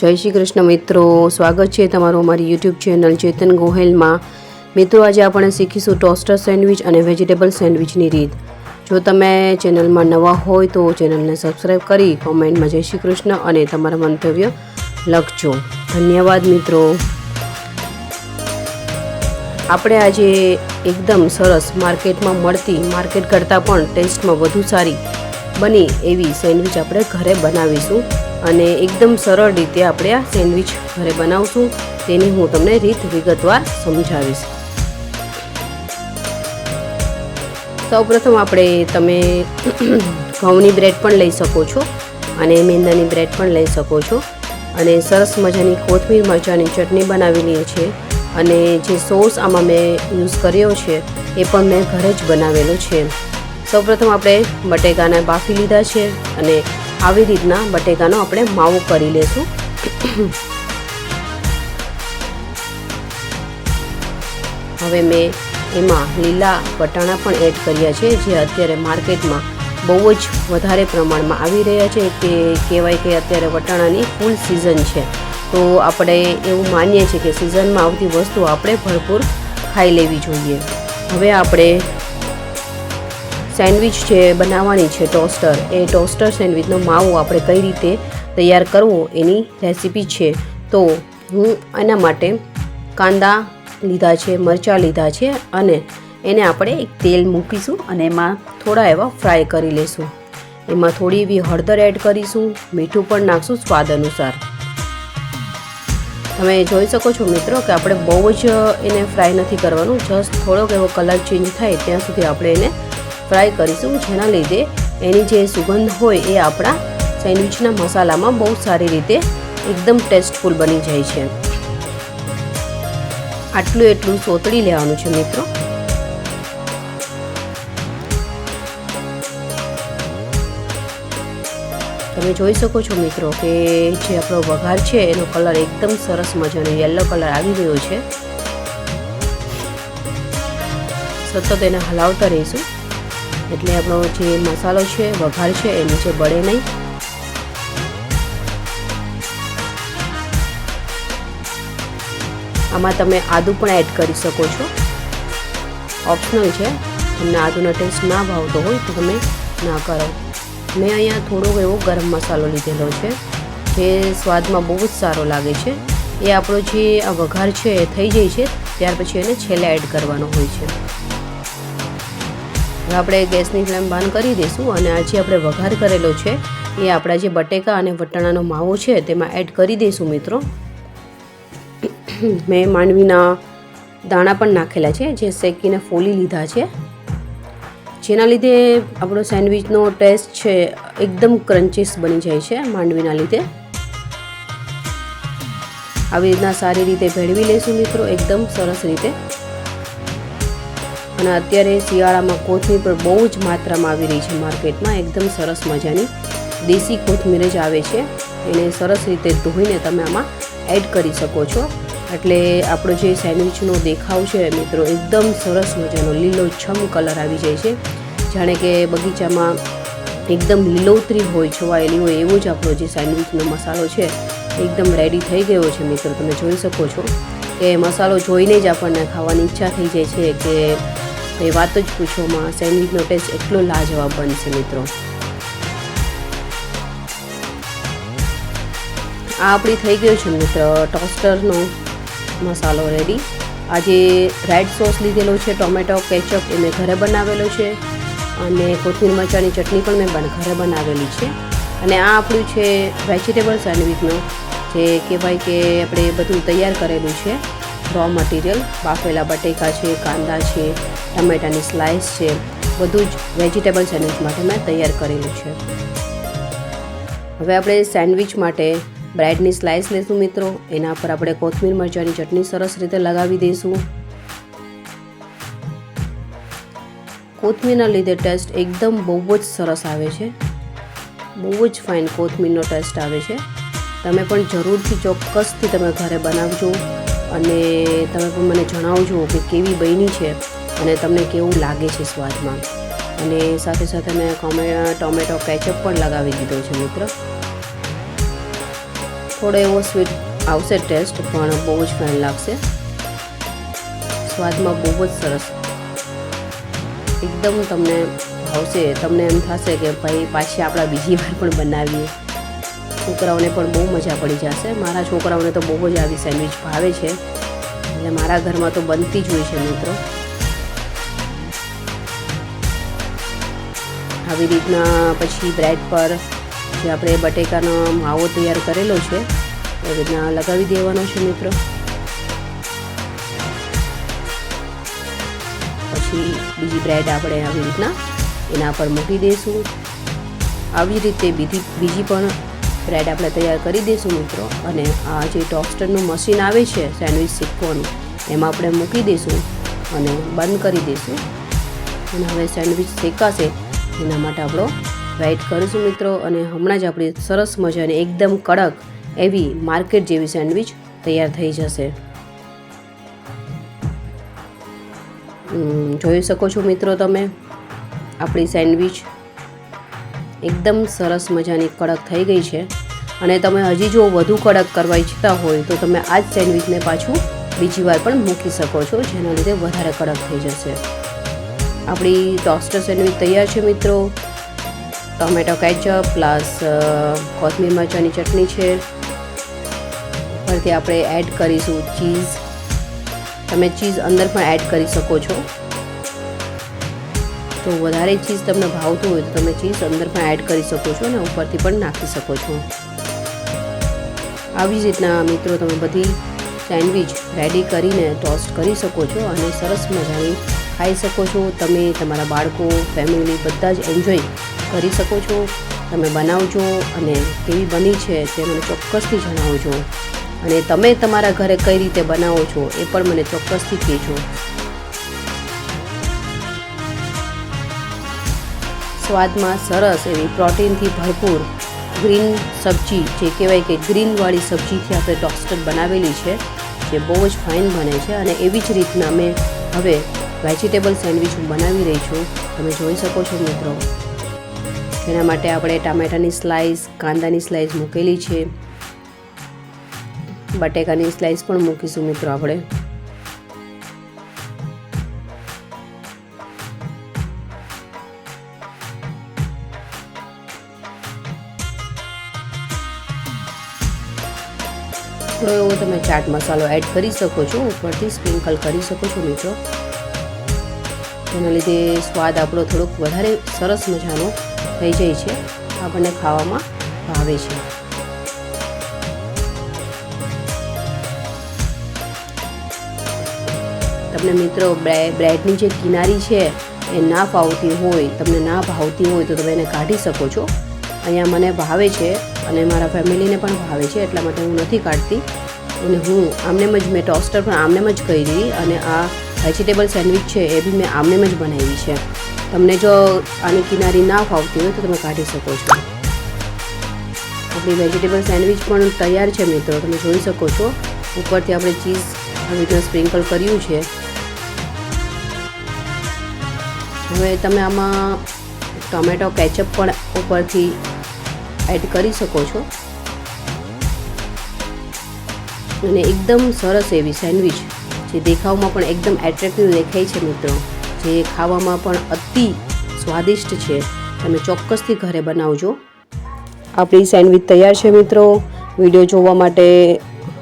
જય શ્રી કૃષ્ણ મિત્રો, સ્વાગત છે તમારું અમારી યુટ્યુબ ચેનલ ચેતન ગોહેલમાં. મિત્રો, આજે આપણે શીખીશું ટોસ્ટર સેન્ડવિચ અને વેજીટેબલ સેન્ડવિચની રીત. જો તમે ચેનલમાં નવા હોય તો ચેનલને સબસ્ક્રાઈબ કરી કોમેન્ટમાં જય શ્રી કૃષ્ણ અને તમારા મંતવ્ય લખજો. ધન્યવાદ મિત્રો. આપણે આજે એકદમ સરસ માર્કેટમાં મળતી, માર્કેટ કરતાં પણ ટેસ્ટમાં વધુ સારી બની એવી સેન્ડવિચ આપણે ઘરે બનાવીશું. અને એકદમ સરળ રીતે આપણે આ સેન્ડવિચ ઘરે બનાવશું. તેની હું તમને રીત વિગતવાર સમજાવીશ. સૌપ્રથમ આપણે તમે ઘઉંની બ્રેડ પણ લઈ શકો છો અને મેંદાની બ્રેડ પણ લઈ શકો છો. અને સરસ મજાની કોથમીર મરચાંની ચટણી બનાવી લઈએ છીએ. અને જે સોસ આમાં મેં યુઝ કર્યો છે, એ પણ મેં ઘરે જ બનાવેલો છે. સૌપ્રથમ આપણે બટેકાને બાફી લીધા છે અને આવી રીતના બટેકાનો આપણે માવો કરી લેશું. હવે મેં એમાં લીલા વટાણા પણ એડ કર્યા છે, જે અત્યારે માર્કેટમાં બહુ જ વધારે પ્રમાણમાં આવી રહ્યા છે. કે કહેવાય કે અત્યારે વટાણાની ફૂલ સિઝન છે. તો આપણે એવું માનીએ છીએ કે સિઝનમાં આવતી વસ્તુ આપણે ભરપૂર ખાઈ લેવી જોઈએ. હવે આપણે સેન્ડવિચ છે, બનાવવાની છે ટોસ્ટર. એ ટોસ્ટર સેન્ડવિચનો માવો આપણે કઈ રીતે તૈયાર કરવો એની રેસીપી છે. તો હું એના માટે કાંદા લીધા છે, મરચાં લીધા છે અને એને આપણે એક તેલ મૂકીશું અને એમાં થોડા એવા ફ્રાય કરી લઈશું એમાં થોડી એવી હળદર એડ કરીશું, મીઠું પણ નાખશું સ્વાદ અનુસાર. તમે જોઈ શકો છો મિત્રો કે આપણે બહુ જ એને ફ્રાય નથી કરવાનું, જસ્ટ થોડોક એવો કલર ચેન્જ થાય ત્યાં સુધી આપણે એને ફ્રાય કરીશું. જેના લીધે એની જે સુગંધ હોય એ આપણા સેન્ડવિચના મસાલામાં બહુ સારી રીતે એકદમ ટેસ્ટફુલ બની જાય છે. આટલું એટલું સોતળી લેવાનું છે મિત્રો. તમે જોઈ શકો છો મિત્રો કે જે આપણો વઘાર છે, એનો કલર એકદમ સરસ મજાનો યલો કલર આવી ગયો છે. સતત એને હલાવતા રહીશું. એટલે આપણો જે મસાલો છે વઘાર છે, એ નીચે બળે નહીં. આમાં તમે આદુ પણ એડ કરી શકો છો. ઓપ્શનલ છે. તમને આદુનો ટેસ્ટ ના ભાવતો હોય તો તમે ના કરો. મેં અહીંયા થોડો એવો ગરમ મસાલો લીધેલો છે. જે સ્વાદમાં બહુ જ સારો લાગે છે. એ આપણો જે વઘાર છે એ થઈ જાય છે. ત્યાર પછી એને છેલ્લે એડ કરવાનો હોય છે. હવે આપણે ગેસની ફ્લેમ બંધ કરી દઈશું અને આ જે આપણે વઘાર કરેલો છે, એ આપણા જે બટેકા અને વટાણાનો માવો છે, તેમાં એડ કરી દઈશું મિત્રો. મેં માંડવીના દાણા પણ નાખેલા છે, જે શેકીને ફોલી લીધા છે. જેના લીધે આપણો સેન્ડવિચનો ટેસ્ટ છે, એકદમ ક્રન્ચીસ બની જાય છે માંડવીના લીધે. આવી રીતના સારી રીતે ભેળવી લઈશું મિત્રો, એકદમ સરસ રીતે. અને અત્યારે શિયાળામાં કોથમીર પણ બહુ જ માત્રામાં આવી રહી છે માર્કેટમાં. એકદમ સરસ મજાની દેશી કોથમીર જ આવે છે. એને સરસ રીતે ધોઈને તમે આમાં એડ કરી શકો છો. એટલે આપણો જે સેન્ડવિચનો દેખાવ છે મિત્રો, એકદમ સરસ મજાનો લીલો છમ કલર આવી જાય છે. જાણે કે બગીચામાં એકદમ લીલોતરી હોય, છવાયેલી હોય, એવો જ આપણો જે સેન્ડવિચનો મસાલો છે, એકદમ રેડી થઈ ગયો છે મિત્રો, તમે જોઈ શકો છો. કે મસાલો જોઈને જ આપણને ખાવાની ઈચ્છા થઈ જાય છે કે એ વાત જ પૂછોમાં સેન્ડવિચનો ટેસ્ટ એટલો લાજવાબ બનશે, મિત્રો. આ આપણી થઈ ગયો છે, મિત્ર, ટોસ્ટરનો મસાલો રેડી આજે રેડ સોસ લીધેલો છે, ટોમેટો કેચઅપ એ મેં ઘરે બનાવેલો છે અને કોથમીર મરચાંની ચટણી પણ મેં ઘરે બનાવેલી છે. અને આ આપણું છે વેજીટેબલ સેન્ડવિચનો, જે કહેવાય કે આપણે બધું તૈયાર કરેલું છે. રો મટીરિયલ બાફેલા બટેકા છે, કાંદા છે, ટમેટાની સ્લાઇસ છે, બધું જ વેજીટેબલ સેન્ડવિચ માટે મેં તૈયાર કરેલું છે. હવે આપણે સેન્ડવિચ માટે બ્રેડની સ્લાઇસ લઈશું મિત્રો. એના પર આપણે કોથમીર મરચાંની ચટણી સરસ રીતે લગાવી દઈશું. કોથમીરના લીધે ટેસ્ટ એકદમ બહુ જ સરસ આવે છે. બહુ જ ફાઇન કોથમીરનો ટેસ્ટ આવે છે. તમે પણ જરૂરથી ચોક્કસથી તમે ઘરે બનાવજો. અને તમે પણ મને જણાવજો કે કેવી બની છે અને તમને કેવું લાગે છે સ્વાદમાં. અને સાથે સાથે મેં ટોમેટો કેચઅપ પણ લગાવી દીધો છે મિત્ર. થોડો એવો સ્વીટ આવશે ટેસ્ટ, પણ બહુ જ ફાઇન લાગશે. સ્વાદમાં બહુ જ સરસ. એકદમ તમને ભાવશે તમને એમ થશે કે ભાઈ પાછી આપણા બીજી વાર પણ બનાવીએ. છોકરાઓને પણ બહુ મજા પડી જશે. મારા છોકરાઓને તો બહુ જ આવી સેન્ડવિચ ભાવે છે. એટલે મારા ઘરમાં તો બનતી જ હોય છે મિત્રો. આવી રીતના પછી બ્રેડ પર જે આપણે બટેકાનો માવો તૈયાર કરેલો છે એ રીતના લગાવી દેવાનો છે મિત્રો. પછી બીજી બ્રેડ આપણે આવી રીતના એના પર મૂકી દઈશું આવી રીતે બીજી બીજી પણ બ્રેડ આપણે તૈયાર કરી દઈશું મિત્રો. અને આ જે ટોસ્ટરનું મશીન આવે છે, સેન્ડવિચ શીખવાનું, એમાં આપણે મૂકી દઈશું અને બંધ કરી દઈશું. અને હવે સેન્ડવિચ શેકાશે, એના માટે આપણો વેઇટ કરીશું મિત્રો. અને હમણાં જ આપણી સરસ મજાની, એકદમ કડક, એવી માર્કેટ જેવી સેન્ડવિચ તૈયાર થઈ જશે. જોઈ શકો છો મિત્રો તમે, આપણી સેન્ડવિચ. એકદમ સરસ મજાની કડક થઈ ગઈ છે. અને તમે હજી જો વધુ કડક કરવા ઈચ્છતા હોય તો તમે આ જ સેન્ડવિચને પાછું બીજી વાર પણ મૂકી શકો છો, જેના લીધે વધારે કડક થઈ જશે. આપણી ટોસ્ટર સેન્ડવિચ તૈયાર છે મિત્રો. ટોમેટો કેચઅપ પ્લસ કોથમીર મરચાંની ચટણી છે. ઉપરથી આપણે એડ કરીશું ચીઝ. તમે ચીઝ અંદર પણ એડ કરી શકો છો. તો વધારે ચીઝ તમને ભાવતું હોય તો તમે ચીઝ અંદરમાં એડ કરી શકો છો અને ઉપરથી પણ નાખી શકો છો. આવી જ રીતના મિત્રો તમે બધી સેન્ડવિચ રેડી કરીને ટોસ્ટ કરી શકો છો અને સરસ મજાની ખાઈ શકો છો. તમે તમારા બાળકો ફેમિલી બધા જ એન્જોય કરી શકો છો. તમે બનાવજો અને કેવી બની છે તે મને ચોક્કસથી જણાવજો. અને તમે તમારા ઘરે કઈ રીતે બનાવો છો એ પણ મને ચોક્કસથી કહેજો. સ્વાદમાં સરસ એવી પ્રોટીનથી ભરપૂર ગ્રીન સબ્જી, જે કહેવાય કે ગ્રીનવાળી સબ્જીથી આપણે ટોસ્ટર બનાવેલી છે, જે બહુ જ ફાઇન બને છે. અને એવી જ રીતના મેં હવે વેજીટેબલ સેન્ડવિચ હું બનાવી રહી છું. તમે જોઈ શકો છો મિત્રો. એના માટે આપણે ટામેટાની સ્લાઇસ, કાંદાની સ્લાઇસ મૂકેલી છે. બટેકાની સ્લાઇસ પણ મૂકીશું મિત્રો આપણે. થોડો એવો તમે ચાટ મસાલો એડ કરી શકો છો, ઉપરથી સ્પ્રિંકલ કરી શકો છો મીઠો તેના લીધે સ્વાદ આપણો થોડોક વધારે સરસ મજાનો થઈ જાય છે, આપણને ખાવામાં ભાવે છે. તમને મિત્રો બ્રેડની જે કિનારી છે, એ ના ફાવતી હોય, તમને ના ભાવતી હોય તો તમે એને કાઢી શકો છો. અહીંયા મને ભાવે છે અને મારા ફેમિલીને પણ ભાવે છે, એટલા માટે હું નથી કાઢતી. અને હું આમનેમ જ, મેં ટોસ્ટર પણ આમનેમ જ કરી અને આ વેજીટેબલ સેન્ડવિચ છે એ બી મેં આમનેમ જ બનાવી છે. તમને જો આની કિનારી ના ફાવતી હોય તો તમે કાઢી શકો છો. આપણી વેજીટેબલ સેન્ડવિચ પણ તૈયાર છે મિત્રો, તમે જોઈ શકો છો. ઉપરથી આપણે ચીઝ રીતના સ્પ્રિંકલ કર્યું છે. હવે તમે આમાં ટોમેટો, કેચઅપ પણ ઉપરથી એડ કરી શકો છો. અને એકદમ સરસ એવી સેન્ડવિચ, જે દેખાવમાં પણ એકદમ એટ્રેક્ટિવ દેખાય છે મિત્રો. જે ખાવામાં પણ અતિ સ્વાદિષ્ટ છે. તમે ચોક્કસથી ઘરે બનાવજો. આપણી સેન્ડવિચ તૈયાર છે મિત્રો. વીડિયો જોવા માટે,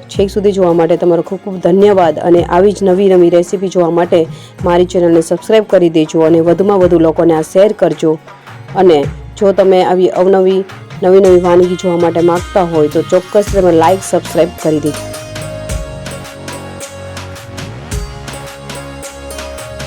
છેક સુધી જોવા માટે તમારો ખૂબ ખૂબ ધન્યવાદ. અને આવી જ નવી નવી રેસીપી જોવા માટે મારી ચેનલને સબસ્ક્રાઈબ કરી દેજો અને વધુમાં વધુ લોકોને આ શેર કરજો. અને જો તમે આવી અવનવી નવી નવી વાનગી જોવા માટે માગતા હોય તો ચોક્કસ તમે લાઈક સબસ્ક્રાઈબ કરી દેજો.